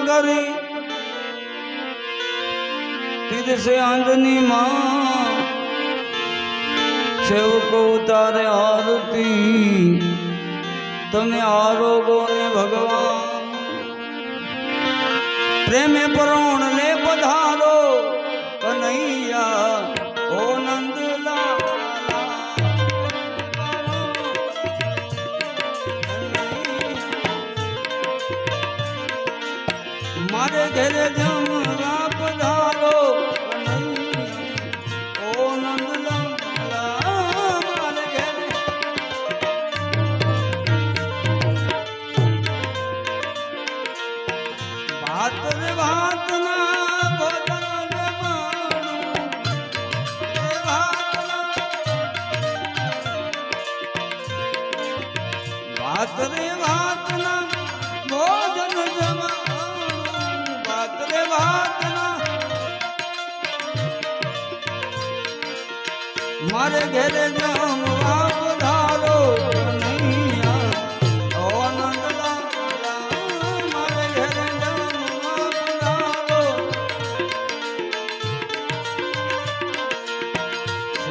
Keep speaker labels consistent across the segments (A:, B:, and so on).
A: કરી. પીરસે અંજની માં સેવકો તારે આરતી. તમે આરોગો ને ભગવાન પ્રેમે પરો તેરે જમવા પધારો ઓ નંદલામ ભાત ભાત ના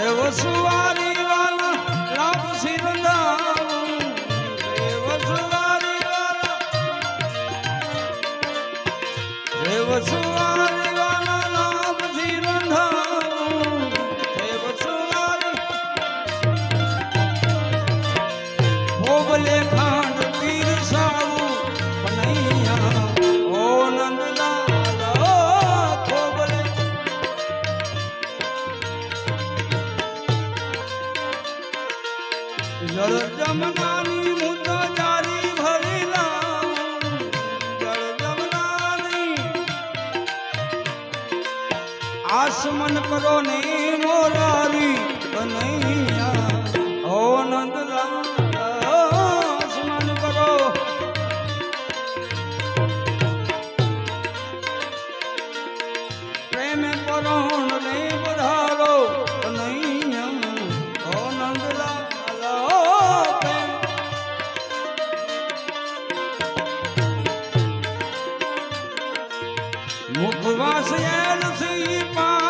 A: There was a one. આસમન કરો ને મોરારી, કનૈયા. હો નંદલાલ આસમન કરો. પ્રેમ પરોણ ને વધારો કનૈયા. હો નંદલાલ મુખવાસ એલ સી પા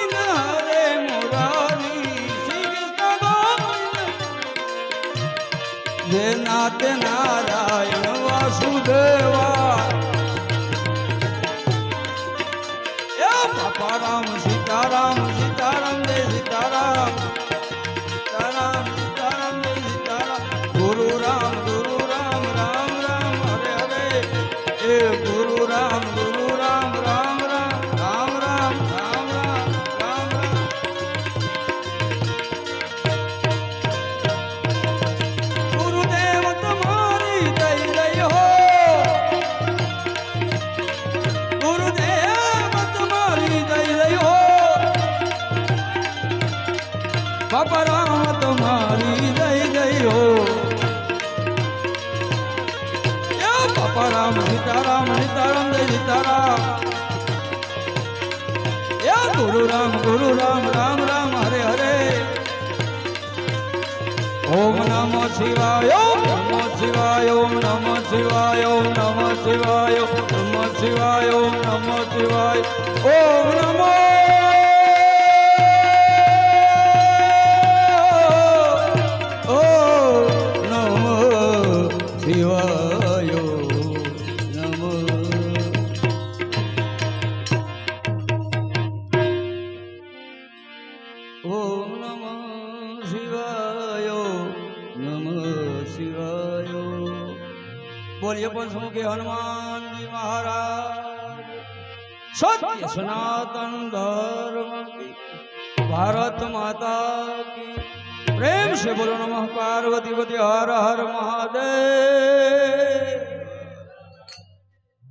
A: નાથ નારાયણ વાસુદેવા બાપા રામ સુદ બાપા રામ તમારી જય જય હો બાપા રામ સીતારામ સીતારામ જય સીતારામ એ ગુરુ રામ ગુરુ રામ રામ રામ હરે. હરે ઓમ નમો શિવાય, ઓમ નમો શિવાય, ઓમ નમો શિવાય, ઓમ નમો શિવાય, ઓમ નમો શિવાય. ઓમ નમો. નમ શિવાય નમ શિવાય બોલીએ પણ શું કે હનુમાનજી મહારાજ સત્ય સનાતન ધર્મ ભારત માતા પ્રેમ સે બોલો નમઃ પાર્વતી હર હર મહાદેવ